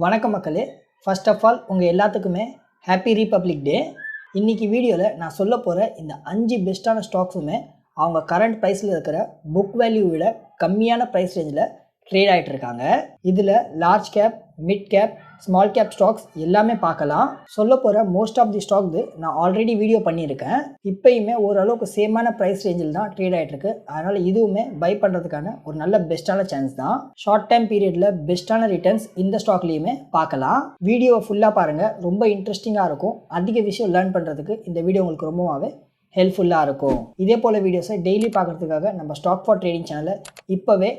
வணக்கம் மக்களே. First of all உங்கள் எல்லாத்துக்குமே ஹாப்பி ரீபப்ளிக் டே இன்னைக்கு வீடியோவில் நான் சொல்ல போகிற இந்த அஞ்சு பெஸ்ட்டான ஸ்டாக்ஸுமே அவங்க கரண்ட் ப்ரைஸில் இருக்கிற புக் வேல்யூ விட கம்மியான ப்ரைஸ் ரேஞ்சில் ட்ரேட் ஆகிட்டு இருக்காங்க. இதில் large cap mid cap small cap stocks எல்லாமே பார்க்கலாம். சொல்ல போகிற மோஸ்ட் ஆஃப் தி ஸ்டாக் நான் ஆல்ரெடி வீடியோ பண்ணியிருக்கேன். இப்போயுமே ஓரளவுக்கு சேமான ப்ரைஸ் ரேஞ்சில் தான் ட்ரேட் ஆகிட்டு இருக்கு. அதனால் இதுவுமே பை பண்ணுறதுக்கான ஒரு நல்ல பெஸ்ட்டான சான்ஸ் தான். ஷார்ட் டைம் பீரியடில் பெஸ்ட்டான ரிட்டர்ன்ஸ் இந்த ஸ்டாக்லேயுமே பார்க்கலாம். வீடியோவை ஃபுல்லாக பாருங்கள் ரொம்ப இன்ட்ரெஸ்டிங்காக இருக்கும். அதிக விஷயம் லேர்ன் பண்ணுறதுக்கு இந்த வீடியோ உங்களுக்கு ரொம்பவே ஹெல்ப்ஃபுல்லாக இருக்கும். இதே போல் வீடியோஸை டெய்லி பார்க்குறதுக்காக நம்ம ஸ்டாக் ஃபார் ட்ரேடிங் சேனலை இப்போவே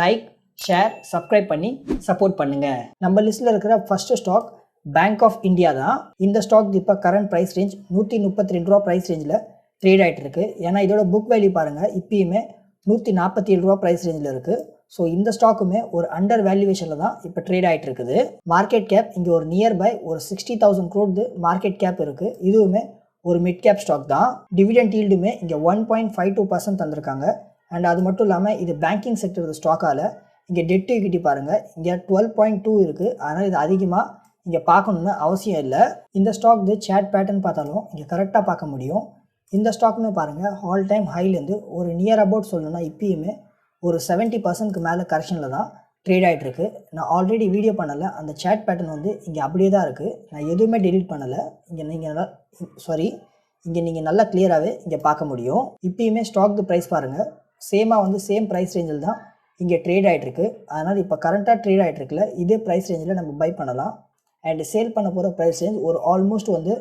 லைக் ஷேர் சப்ஸ்கிரைப் பண்ணி சப்போர்ட் பண்ணுங்கள் நம்ம லிஸ்ட்டில் இருக்கிற first stock bank of India தான் இந்த ஸ்டாக் இப்போ கரண்ட் ப்ரைஸ் ரேஞ்ச் நூற்றி முப்பத்தி ரெண்டு ரூபா ப்ரைஸ் ரேஞ்சில் ட்ரேட் ஆகிட்டு இருக்கு. ஏன்னா இதோட புக் வேல்யூ பாருங்கள் இப்பயுமே நூற்றி நாற்பத்தி ஏழு ரூபா ப்ரைஸ் ரேஞ்சில் இருக்குது ஸோ இந்த ஸ்டாக்குமே ஒரு அண்டர் வேல்யூவேஷனில் தான் இப்போ ட்ரேட் ஆகிட்டு இருக்குது. மார்க்கெட் கேப் இங்கே ஒரு நியர்பை ஒரு sixty thousand crore market cap இருக்குது இதுவுமே ஒரு மிட் கேப் ஸ்டாக் தான் டிவிடெண்ட் ஈல்டுமே இங்கே one point five two percent தந்திருக்காங்க. அண்ட் அது மட்டும் இல்லாமல் இது பேங்கிங் செக்டர் ஸ்டாக்கால் இங்கே டெட் ஈக்விட்டி பாருங்கள் இங்கே டுவெல் பாயிண்ட் டூ இருக்குது அதனால் இது அதிகமாக இங்கே பார்க்கணுன்னு அவசியம் இல்லை. இந்த ஸ்டாக் சேட் பேட்டர்ன் பார்த்தாலும் இங்கே கரெக்டாக பார்க்க முடியும். இந்த ஸ்டாக்குமே பாருங்கள் ஆல் டைம் ஹைலேருந்து ஒரு நியர் அபவுட் சொல்லணும்னா இப்பயுமே ஒரு செவன்ட்டி பர்சன்ட்க்கு மேலே கரெக்ஷனில் தான் ட்ரேட் ஆகிட்டுருக்கு நான் ஆல்ரெடி வீடியோ பண்ணலை. அந்த சேட் பேட்டர்ன் வந்து இங்கே அப்படியே தான் இருக்குது நான் எதுவுமே டெலிட் பண்ணலை. இங்கே நீங்கள் சாரி இங்கே நீங்கள் நல்லா கிளியராகவே இங்கே பார்க்க முடியும். இப்பயுமே ஸ்டாக் ப்ரைஸ் பாருங்கள் சேமாக வந்து சேம் ப்ரைஸ் ரேஞ்சில் தான் இங்கே ட்ரேட் ஆகிட்டுருக்கு அதனால் இப்போ கரண்ட்டாக ட்ரேட் ஆகிட்டுருக்குல இதே ப்ரைஸ் ரேஞ்சில் நம்ம பை பண்ணலாம். அண்ட் சேல் பண்ண போகிற ப்ரைஸ் ரேஞ்ச் ஒரு ஆல்மோஸ்ட் வந்து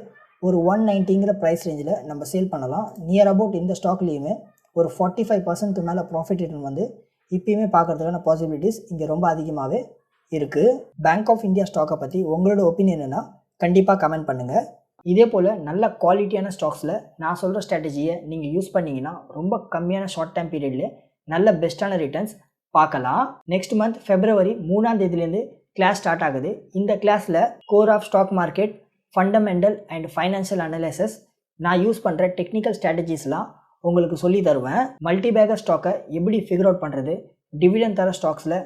ஒரு ஒன் நைன்ட்டிங்கிற ப்ரைஸ் ரேஞ்சில் நம்ம சேல் பண்ணலாம். நியர் அபவுட் இந்த ஸ்டாக்லேயுமே ஒரு ஃபார்ட்டி ஃபைவ் பர்சன்ட்க்கு மேலே ப்ராஃபிட் ரிட்டர்ன் வந்து இப்போயுமே பார்க்குறதுக்கான பாசிபிலிட்டிஸ் இங்கே ரொம்ப அதிகமாகவே இருக்குது பேங்க் ஆஃப் இந்தியா ஸ்டாக்கை பற்றி உங்களோட ஒப்பீனியன் என்ன கண்டிப்பாக கமெண்ட் பண்ணுங்கள் இதே போல் நல்ல குவாலிட்டியான ஸ்டாக்ஸில் நான் சொல்கிற ஸ்ட்ராட்டஜியை நீங்கள் யூஸ் பண்ணிங்கன்னா ரொம்ப கம்மியான ஷார்ட் டைம் பீரியட்லேயே நல்ல பெஸ்ட்டான ரிட்டர்ன்ஸ் பார்க்கலாம். நெக்ஸ்ட் மந்த் ஃபெப்ரவரி மூணாம் தேதியிலேருந்து கிளாஸ் ஸ்டார்ட் ஆகுது. இந்த கிளாஸில் core of stock market fundamental and financial analysis நான் யூஸ் பண்ணுற டெக்னிக்கல் ஸ்ட்ராட்டஜிஸ்லாம் உங்களுக்கு சொல்லி தருவேன். மல்டி ஸ்டாக்கை எப்படி ஃபிகர் அவுட் பண்ணுறது டிவிடன் தர ஸ்டாக்ஸில்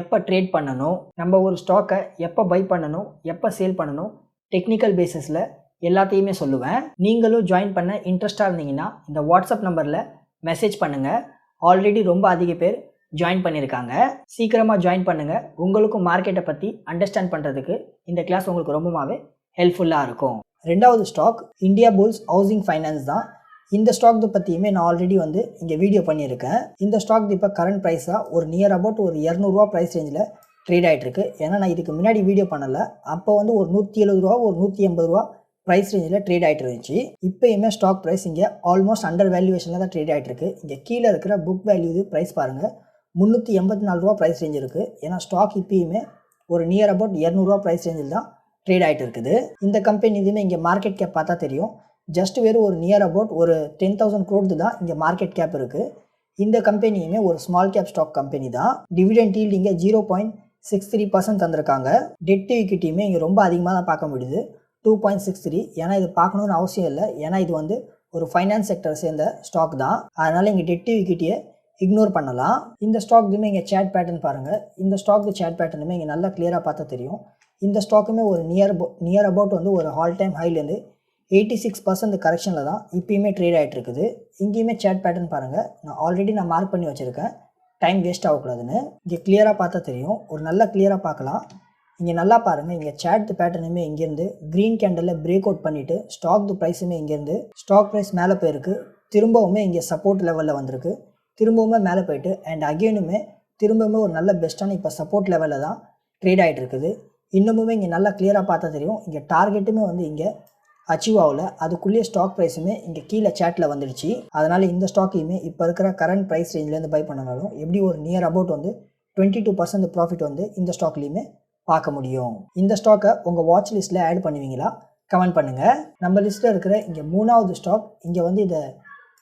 எப்போ ட்ரேட் பண்ணணும்? நம்ம ஒரு ஸ்டாக்கை எப்போ பை பண்ணணும்? எப்போ சேல் பண்ணணும்? டெக்னிக்கல் பேசிஸில் எல்லாத்தையுமே சொல்லுவேன். நீங்களும் ஜாயின் பண்ண இன்ட்ரெஸ்டாக இருந்தீங்கன்னா இந்த வாட்ஸ்அப் நம்பரில் மெசேஜ் பண்ணுங்கள் ஆல்ரெடி ரொம்ப அதிக பேர் ஜாயின் பண்ணியிருக்காங்க சீக்கிரமாக ஜாயின் பண்ணுங்கள் உங்களுக்கும் மார்க்கெட்டை பற்றி அண்டர்ஸ்டாண்ட் பண்ணுறதுக்கு இந்த கிளாஸ் உங்களுக்கு ரொம்பவே ஹெல்ப்ஃபுல்லாக இருக்கும். ரெண்டாவது stock India Bulls housing finance தான். இந்த ஸ்டாக் பற்றியுமே நான் ஆல்ரெடி வந்து இங்கே வீடியோ பண்ணியிருக்கேன் இந்த ஸ்டாக் இப்போ கரண்ட் ப்ரைஸாக ஒரு நியர் அபவுட் ஒரு இரநூறுவா ப்ரைஸ் ரேஞ்சில் ட்ரேட் ஆகிட்டு இருக்கு ஏன்னா நான் இதுக்கு முன்னாடி வீடியோ பண்ணலை. அப்போ வந்து ஒரு நூற்றி எழுபது ரூபா ஒரு நூற்றி எண்பது ரூபா ப்ரைஸ் ரேஞ்சில் ட்ரேட் ஆகிட்டு இருந்துச்சு. இப்போயுமே ஸ்டாக் ப்ரைஸ் இங்கே ஆல்மோஸ்ட் அண்டர் வேல்யூவேஷனில் தான் ட்ரேட் ஆகிட்டு இருக்கு இங்கே கீழே இருக்கிற புக் வேல்யூ ப்ரைஸ் பாருங்கள் முந்நூற்றி எண்பத்தி நாலு ரூபா ப்ரைஸ் ரேஞ்ச் இருக்குது ஏன்னா ஸ்டாக் இப்பயுமே ஒரு நியர் அபவுட் இரநூறுவா ப்ரைஸ் ரேஞ்சில் தான் ட்ரேட் ஆகிட்டு இருக்குது. இந்த கம்பெனி இதுவுமே இங்கே மார்க்கெட் கேப் பார்த்தா தெரியும். ஜஸ்ட் வெறும் ஒரு நியர் அபவுட் ஒரு டென் தௌசண்ட் க்ரோடு தான் இங்கே மார்க்கெட் கேப் இருக்குது இந்த கம்பெனியுமே ஒரு ஸ்மால் கேப் ஸ்டாக் கம்பெனி தான். டிவிடெண்ட் ஈல்டு இங்கே zero point six three percent தந்திருக்காங்க. டெட் ஈக்விட்டியுமே இங்கே ரொம்ப அதிகமாக தான் பார்க்க முடியுது. டூ பாயிண்ட் சிக்ஸ் த்ரீ ஏன்னா இது பார்க்கணுன்னு அவசியம் இல்லை. ஏன்னா இது வந்து ஒரு ஃபைனான்ஸ் செக்டர் சேர்ந்த ஸ்டாக் தான். அதனால் இங்கே டெட் ஈக்விட்டியை இக்னோர் பண்ணலாம். இந்த ஸ்டாக்குமே இங்கே சேட் பேட்டர்ன் பாருங்கள் இந்த ஸ்டாக் சேட் பேட்டர்னுமே இங்கே நல்லா கிளியராக பார்த்தா தெரியும். இந்த ஸ்டாக்குமே ஒரு நியர் நியர் அபவுட் வந்து ஒரு ஆல் டைம் ஹைலேருந்து எயிட்டி சிக்ஸ் பர்சன்ட் கரெக்ஷனில் தான் இப்பயுமே ட்ரேட் ஆகிட்டு இருக்குது. இங்கேயுமே சேட் பேட்டர்ன் பாருங்கள் நான் ஆல்ரெடி நான் மார்க் பண்ணி வச்சுருக்கேன். டைம் வேஸ்ட் ஆகக்கூடாதுன்னு. இங்கே கிளியராக பார்த்தா தெரியும். ஒரு நல்லா கிளியராக பார்க்கலாம். இங்கே நல்லா பாருங்கள் இங்கே சேட் பேட்டர்னுமே இங்கேருந்து க்ரீன் கேண்டலில் பிரேக் அவுட் பண்ணிவிட்டு ஸ்டாக் ப்ரைஸுமே இங்கேருந்து ஸ்டாக் ப்ரைஸ் மேலே போயிருக்கு. திரும்பவுமே இங்கே சப்போர்ட் லெவலில் வந்திருக்கு. திரும்பவுமே மேலே போயிட்டு அண்ட் அகெயினுமே திரும்பவுமே ஒரு நல்ல பெஸ்ட்டான இப்போ சப்போர்ட் லெவலில் தான் ட்ரேட் ஆகிட்டு இருக்குது. இன்னமுமே இங்கே நல்லா கிளியராக பார்த்தா தெரியும். இங்கே டார்கெட்டுமே வந்து இங்கே அச்சீவ் ஆகல. அதுக்குள்ளேயே ஸ்டாக் ப்ரைஸுமே இங்கே கீழே சேட்டில் வந்துடுச்சு. அதனால் இந்த ஸ்டாக்கையுமே இப்போ இருக்கிற கரண்ட் ப்ரைஸ் ரேஞ்சிலேருந்து பை பண்ணனாலும் எப்படி ஒரு நியர் அபவுட் வந்து டுவெண்ட்டி டூ பர்சன்ட் ப்ராஃபிட் வந்து இந்த ஸ்டாக்லேயுமே பார்க்க முடியும். இந்த ஸ்டாக்கை உங்கள் வாட்ச் லிஸ்ட்டில் ஆட் பண்ணுவீங்களா? கமெண்ட் பண்ணுங்கள் நம்ம லிஸ்ட்டில் இருக்கிற இங்கே மூணாவது ஸ்டாக் இங்கே வந்து இதை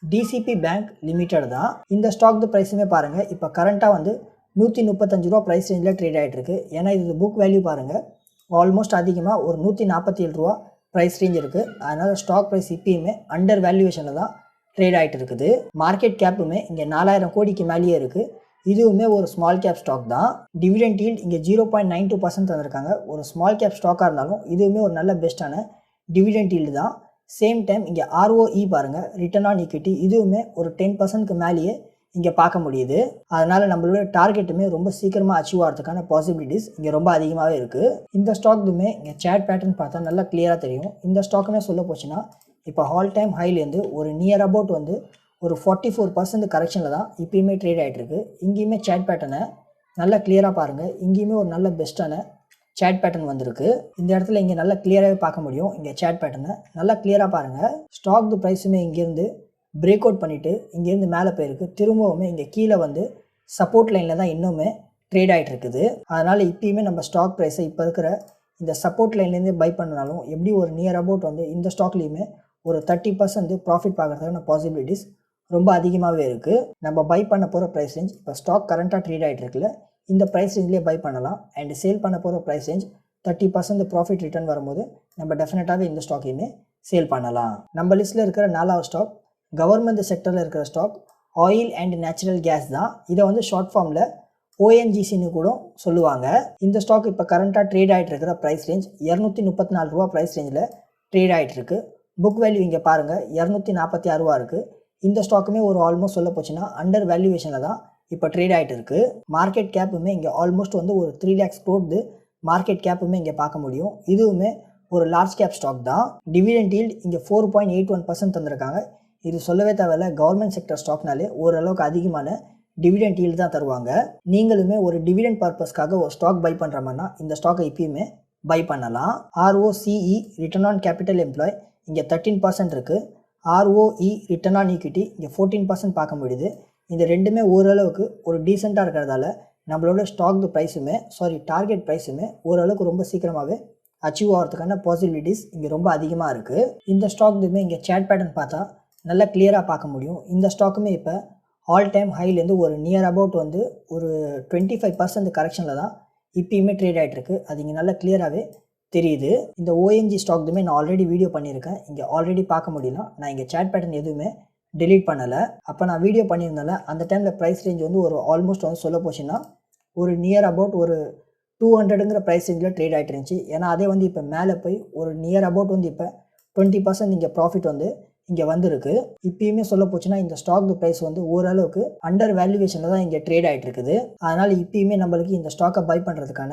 டிசிபி பேங்க் லிமிட்டட் தான். இந்த ஸ்டாக் ப்ரைஸுமே பாருங்கள் இப்போ கரண்ட்டாக வந்து நூற்றி முப்பத்தஞ்சு ரூபா ப்ரைஸ் ரேஞ்சில் ட்ரேட் ஆகிட்டுருக்கு ஏன்னா இது புக் வேல்யூ பாருங்கள் ஆல்மோஸ்ட் அதிகமாக ஒரு நூற்றி நாற்பத்தி ஏழு ரூபா ப்ரைஸ் ரேஞ்ச் இருக்குது அதனால் ஸ்டாக் ப்ரைஸ் இப்பயுமே அண்டர் வேல்யூவேஷனில் தான் ட்ரேட் ஆகிட்டு இருக்குது மார்க்கெட் கேப்புமே இங்கே நாலாயிரம் கோடிக்கு மேலேயே இருக்குது இதுவுமே ஒரு ஸ்மால் கேப் ஸ்டாக் தான். டிவிடெண்ட் ஈல்ட் இங்கே zero point nine two percent தந்திருக்காங்க. ஒரு ஸ்மால் கேப் ஸ்டாக்காக இருந்தாலும் இதுவுமே ஒரு நல்ல பெஸ்ட்டான டிவிடெண்ட் ஈல்டு தான். சேம் டைம் இங்கே ஆர்ஓஇ பாருங்கள் ரிட்டர்ன் ஆன் ஈக்விட்டி இதுவுமே ஒரு டென் பர்சன்ட்க்கு மேலேயே இங்கே பார்க்க முடியுது. அதனால் நம்மளோட டார்கெட்டுமே ரொம்ப சீக்கிரமாக அச்சீவ் ஆகிறதுக்கான பாசிபிலிட்டிஸ் இங்கே ரொம்ப அதிகமாகவே இருக்குது இந்த ஸ்டாக்குமே இங்கே சேட் பேட்டர்ன் பார்த்தா நல்லா கிளியராக தெரியும். இந்த ஸ்டாக்குமே சொல்ல போச்சுன்னா இப்போ ஆல் டைம் ஹைலேருந்து ஒரு நியர் அபவுட் வந்து ஒரு ஃபார்ட்டி ஃபோர் பர்சன்ட் கரெக்ஷனில் தான் இப்பயுமே ட்ரேட் ஆகிட்டு இருக்கு. இங்கேயுமே சேட் பேட்டர்னை நல்லா கிளியராக பாருங்கள் இங்கேயுமே ஒரு நல்ல பெஸ்ட்டான சேட் பேட்டர்ன் வந்திருக்கு. இந்த இடத்துல இங்கே நல்லா கிளியராகவே பார்க்க முடியும். இங்கே சேட் பேட்டர்னை நல்லா கிளியராக பாருங்கள் ஸ்டாக் ப்ரைஸுமே இங்கேருந்து பிரேக் அவுட் பண்ணிவிட்டு இங்கேருந்து மேலே போயிருக்கு. திரும்பவுமே இங்கே கீழே வந்து சப்போர்ட் லைனில் தான் இன்னுமே ட்ரேட் ஆகிட்டு இருக்குது. அதனால் இப்பயுமே நம்ம ஸ்டாக் ப்ரைஸை இப்போ இருக்கிற இந்த சப்போர்ட் லைன்லேருந்து பை பண்ணனாலும் எப்படி ஒரு நியர் அபவுட் வந்து இந்த ஸ்டாக்லேயுமே ஒரு தேர்ட்டி பர்சன்ட் ப்ராஃபிட் பார்க்குறதுக்கான பாசிபிலிட்டிஸ் ரொம்ப அதிகமாகவே இருக்குது நம்ம பை பண்ண போகிற ப்ரைஸ் ரேஞ்ச் இப்போ ஸ்டாக் கரண்ட்டாக ட்ரேட் ஆகிட்டு இருக்குல்ல இந்த ப்ரைஸ் ரேஞ்சிலே பை பண்ணலாம். அண்ட் சேல் பண்ண போகிற price range thirty percent profit return வரும்போது நம்ம டெஃபினட்டாகவே இந்த ஸ்டாக்கையுமே சேல் பண்ணலாம். நம்ம லிஸ்ட்டில் இருக்கிற நாலாவது ஸ்டாக் கவர்மெண்ட் செக்டரில் இருக்கிற stock oil and natural gas தான். இதை வந்து ஷார்ட் ஃபார்மில் ஓஎன்ஜிசின்னு கூட சொல்லுவாங்க. இந்த ஸ்டாக் இப்போ கரண்ட்டாக ட்ரேட் ஆகிட்டு இருக்கிற ப்ரைஸ் ரேஞ்ச் இரநூத்தி முப்பத்தி நாலு ரூபா ப்ரைஸ் ரேஞ்சில் ட்ரேட் ஆகிட்டு இருக்கு. புக் வேல்யூ இங்கே பாருங்கள் இரநூத்தி நாற்பத்தி ஆறு ரூபா இருக்குது இந்த ஸ்டாக்குமே ஒரு ஆல்மோஸ்ட் சொல்ல போச்சுன்னா அண்டர் வேல்யூவேஷனில் தான் இப்போ ட்ரேட் ஆகிட்டு இருக்குது மார்க்கெட் கேப்புமே இங்கே ஆல்மோஸ்ட் வந்து ஒரு த்ரீ லேக்ஸ் க்ரோட் மார்க்கெட் கேப்புமே இங்கே பார்க்க முடியும். இதுவுமே ஒரு லார்ஜ் கேப் ஸ்டாக் தான். டிவிடெண்ட் ஈல்டு இங்கே four point eight one percent தந்திருக்காங்க. இது சொல்லவே தேவையில்ல கவர்மெண்ட் செக்டர் ஸ்டாக்னாலே ஓரளவுக்கு அதிகமான டிவிடெண்ட் ஈல்டு தான் தருவாங்க. நீங்களுமே ஒரு டிவிடெண்ட் பர்பஸ்க்காக ஒரு ஸ்டாக் பை பண்ணுற மாதிரினா இந்த ஸ்டாக்கை இப்பயுமே பை பண்ணலாம். ROCE return on capital employ இங்கே தேர்ட்டீன் பர்சன்ட் இருக்குது ஆர்ஓஇ ரிட்டர்ன் ஆன் ஈக்விட்டி இங்கே ஃபோர்டீன் பர்சன்ட் பார்க்க முடியுது. இந்த ரெண்டுமே ஓரளவுக்கு ஒரு டீசெண்டாக இருக்கிறதால நம்மளோட ஸ்டாக் ப்ரைஸுமே சாரி டார்கெட் ப்ரைஸுமே ஓரளவுக்கு ரொம்ப சீக்கிரமாகவே அச்சீவ் ஆகிறதுக்கான பாசிபிலிட்டிஸ் இங்கே ரொம்ப அதிகமாக இருக்குது இந்த ஸ்டாக்துமே இங்கே சேட் பேட்டர்ன் பார்த்தா நல்லா கிளியராக பார்க்க முடியும். இந்த ஸ்டாக்குமே இப்போ ஆல் டைம் ஹைலேருந்து ஒரு நியர் அபவுட் வந்து ஒரு டுவெண்ட்டி ஃபைவ் பர்சன்ட் கரெக்ஷனில் தான் இப்பயுமே ட்ரேட் ஆகிட்டுருக்கு அது இங்கே நல்லா கிளியராகவே தெரியுது. இந்த ஓஎன்ஜி ஸ்டாக்துமே நான் ஆல்ரெடி வீடியோ பண்ணியிருக்கேன். இங்கே ஆல்ரெடி பார்க்க முடியல. நான் இங்கே சேட் பேட்டர்ன் எதுவுமே டெலீட் பண்ணலை. அப்போ நான் வீடியோ பண்ணியிருந்தேன் அந்த டைமில் ப்ரைஸ் ரேஞ்ச் வந்து ஒரு ஆல்மோஸ்ட் வந்து சொல்ல போச்சுன்னா ஒரு நியர் அபவுட் ஒரு டூ ஹண்ட்ரடுங்கிற ப்ரைஸ் ரேஞ்சில் ட்ரேட் ஆகிட்டு இருந்துச்சு. ஏன்னா அதே வந்து இப்போ மேலே போய் ஒரு நியர் அபவுட் வந்து இப்போ டுவெண்ட்டி பர்சன்ட் இங்கே ப்ராஃபிட் வந்து இங்கே வந்திருக்கு. இப்பயுமே சொல்ல போச்சுன்னா இந்த ஸ்டாக் ப்ரைஸ் வந்து ஓரளவுக்கு அண்டர் வேல்யூவேஷனில் தான் இங்கே ட்ரேட் ஆகிட்டு இருக்குது. அதனால் இப்பயுமே நம்மளுக்கு இந்த ஸ்டாக்கை பை பண்ணுறதுக்கான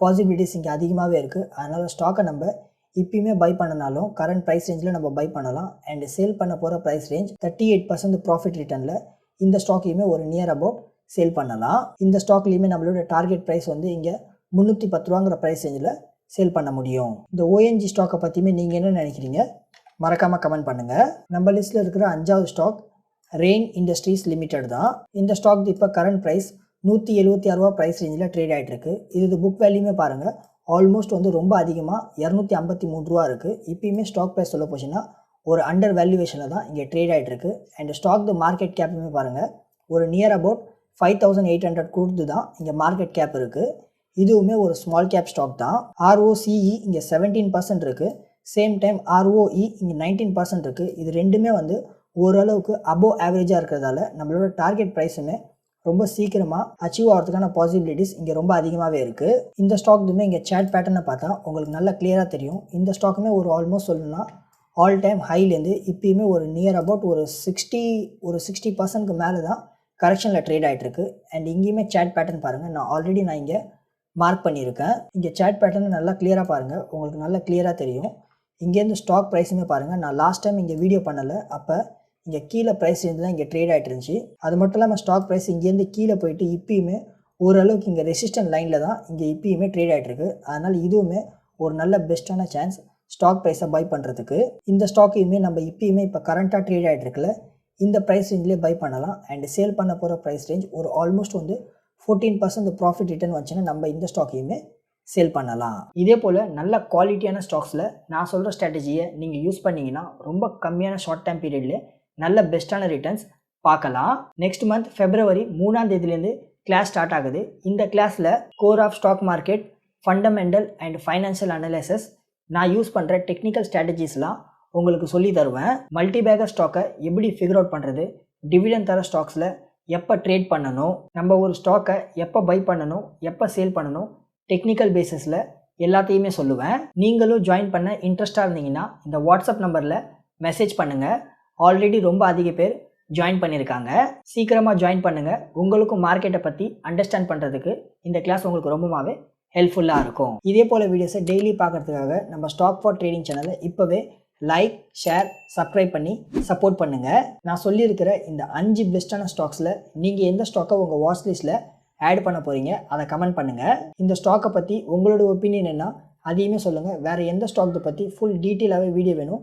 பாசிபிலிட்டிஸ் இங்கே அதிகமாகவே இருக்குது அதனால் ஸ்டாக்கை நம்ம இப்பயுமே பை பண்ணனாலும் கரண்ட் ப்ரைஸ் ரேஞ்சில் நம்ம பை பண்ணலாம். அண்ட் சேல் பண்ண போகிற price range thirty eight percent profit ரிட்டர்னில் இந்த ஸ்டாக்கையுமே ஒரு நியர் அபவுட் சேல் பண்ணலாம். இந்த ஸ்டாக்லேயுமே நம்மளோட டார்கெட் ப்ரைஸ் வந்து இங்கே முந்நூற்றி பத்து ரூபாங்கிற ப்ரைஸ் ரேஞ்சில் சேல் பண்ண முடியும். இந்த ஓஎன்ஜி ஸ்டாக்கை பற்றியுமே நீங்கள் என்ன நினைக்கிறீங்க? மறக்காமல் கமெண்ட் பண்ணுங்கள் நம்ம லிஸ்ட்டில் இருக்கிற அஞ்சாவது ஸ்டாக் ரெயின் இண்டஸ்ட்ரீஸ் லிமிடெட் தான். இந்த ஸ்டாக் இப்போ கரண்ட் ப்ரைஸ் நூற்றி எழுபத்தி ஆறுரூவா ப்ரைஸ் ரேஞ்சில் ட்ரேட் ஆகிட்டு இருக்கு இது புக் வேல்யூமே பாருங்கள் ஆல்மோஸ்ட் வந்து ரொம்ப அதிகமாக இரநூத்தி ஐம்பத்தி மூணு ரூபா இருக்குது இப்பயுமே ஸ்டாக் ப்ரைஸ் சொல்ல போச்சுன்னா ஒரு அண்டர் வேல்யூவேஷனில் தான் இங்கே ட்ரேட் ஆகிட்டு இருக்கு. அண்ட் ஸ்டாக் த மார்க்கெட் கேப்புமே பாருங்கள் ஒரு near about five thousand eight hundred கொடுத்து தான் இங்கே மார்க்கெட் கேப் இருக்குது இதுவுமே ஒரு ஸ்மால் கேப் ஸ்டாக் தான். ஆர்ஓசிஇ இங்கே செவன்டீன் பர்சன்ட் இருக்குது சேம் டைம் ஆர்ஓஇ இங்கே நைன்டீன் பர்சன்ட் இருக்குது இது ரெண்டுமே வந்து ஓரளவுக்கு அபோவ் ஆவரேஜாக இருக்கிறதால நம்மளோட டார்கெட் ப்ரைஸுமே ரொம்ப சீக்கிரமாக அச்சீவ் ஆகிறதுக்கான பாசிபிலிட்டிஸ் இங்கே ரொம்ப அதிகமாகவே இருக்குது இந்த ஸ்டாக்துமே இங்கே சேட் பேட்டர்னை பார்த்தா உங்களுக்கு நல்லா கிளியராக தெரியும். இந்த ஸ்டாக்குமே ஒரு ஆல்மோஸ்ட் சொல்லணும்னா ஆல் டைம் ஹைலேருந்து இப்பயுமே ஒரு நியர் அபவுட் ஒரு சிக்ஸ்டி ஒரு சிக்ஸ்டி பர்சன்ட்க்கு மேலே தான் கரெக்ஷனில் ட்ரேட் ஆகிட்டுருக்கு அண்ட் இங்கேயுமே சேட் பேட்டர்ன் பாருங்கள் நான் ஆல்ரெடி நான் இங்கே மார்க் பண்ணியிருக்கேன். இங்கே சேட் பேட்டர்ன் நல்லா கிளியராக பாருங்கள் உங்களுக்கு நல்லா கிளியராக தெரியும். இங்கேருந்து ஸ்டாக் ப்ரைஸுமே பாருங்கள் நான் லாஸ்ட் டைம் இங்கே வீடியோ பண்ணலை. அப்போ இங்கே கீழே ப்ரைஸ் இருந்து தான் இங்கே ட்ரேட் ஆகிட்டு இருந்துச்சு. அது மட்டும் இல்லாமல் ஸ்டாக் ப்ரைஸ் இங்கேருந்து கீழே போயிட்டு இப்பயுமே ஓரளவுக்கு இங்கே ரெசிஸ்டன்ட் லைனில் தான் இங்கே இப்பயுமே ட்ரேட் ஆகிட்டு இருக்கு. அதனால் இதுவுமே ஒரு நல்ல பெஸ்ட்டான சான்ஸ் ஸ்டாக் ப்ரைஸை பை பண்ணுறதுக்கு இந்த ஸ்டாக்கையுமே நம்ம இப்பயுமே இப்போ கரண்ட்டாக ட்ரேட் ஆகிட்டு இந்த ப்ரைஸ் ரேஞ்சிலே பை பண்ணலாம். அண்ட் சேல் பண்ண போகிற ப்ரைஸ் ரேஞ்ச் ஒரு ஆல்மோஸ்ட் வந்து ஃபோர்டீன் பர்சன்ட் ப்ராஃபிட் ரிட்டர்ன் வந்துச்சுன்னா நம்ம இந்த ஸ்டாக்கையுமே சேல் பண்ணலாம். இதே போல் நல்ல குவாலிட்டியான ஸ்டாக்ஸில் நான் சொல்கிற ஸ்ட்ராட்டஜியை நீங்கள் யூஸ் பண்ணிங்கன்னா ரொம்ப கம்மியான ஷார்ட் டைம் பீரியட்லேயே நல்ல பெஸ்ட்டான ரிட்டர்ன்ஸ் பார்க்கலாம். நெக்ஸ்ட் மந்த் ஃபெப்ரவரி மூணாம் தேதியிலேருந்து கிளாஸ் ஸ்டார்ட் ஆகுது. இந்த கிளாஸில் core of stock market fundamental and financial analysis நான் யூஸ் பண்ணுற டெக்னிக்கல் ஸ்ட்ராட்டஜிஸ்லாம் உங்களுக்கு சொல்லி தருவேன். மல்டி ஸ்டாக்கை எப்படி ஃபிகர் அவுட் பண்ணுறது டிவிடன் தர ஸ்டாக்ஸில் எப்போ ட்ரேட் பண்ணணும்? நம்ம ஒரு ஸ்டாக்கை எப்போ பை பண்ணணும்? எப்போ சேல் பண்ணணும்? டெக்னிக்கல் பேசிஸில் எல்லாத்தையுமே சொல்லுவேன். நீங்களும் ஜாயின் பண்ண இன்ட்ரெஸ்டாக இருந்தீங்கன்னா இந்த வாட்ஸ்அப் நம்பரில் மெசேஜ் பண்ணுங்கள் ஆல்ரெடி ரொம்ப அதிக பேர் ஜாயின் பண்ணியிருக்காங்க சீக்கிரமாக ஜாயின் பண்ணுங்கள் உங்களுக்கும் மார்க்கெட்டை பற்றி அண்டர்ஸ்டாண்ட் பண்ணுறதுக்கு இந்த கிளாஸ் உங்களுக்கு ரொம்பவே ஹெல்ப்ஃபுல்லாக இருக்கும். இதே போல் வீடியோஸை டெய்லி பார்க்குறதுக்காக நம்ம ஸ்டாக் ஃபார் ட்ரேடிங் சேனலை இப்போவே லைக் ஷேர் சப்ஸ்கிரைப் பண்ணி சப்போர்ட் பண்ணுங்கள் நான் சொல்லியிருக்கிற இந்த அஞ்சு பெஸ்ட்டான ஸ்டாக்ஸில் நீங்கள் எந்த ஸ்டாக்கை உங்கள் வாட்ச் லிஸ்ட்டில் ஆட் பண்ண போகிறீங்க அதை கமெண்ட் பண்ணுங்கள் இந்த ஸ்டாக்கை பற்றி உங்களோட ஒப்பீனியன் என்ன அதையுமே சொல்லுங்கள் வேறு எந்த ஸ்டாக்கை பற்றி ஃபுல் டீட்டெயிலாகவே வீடியோ வேணும்.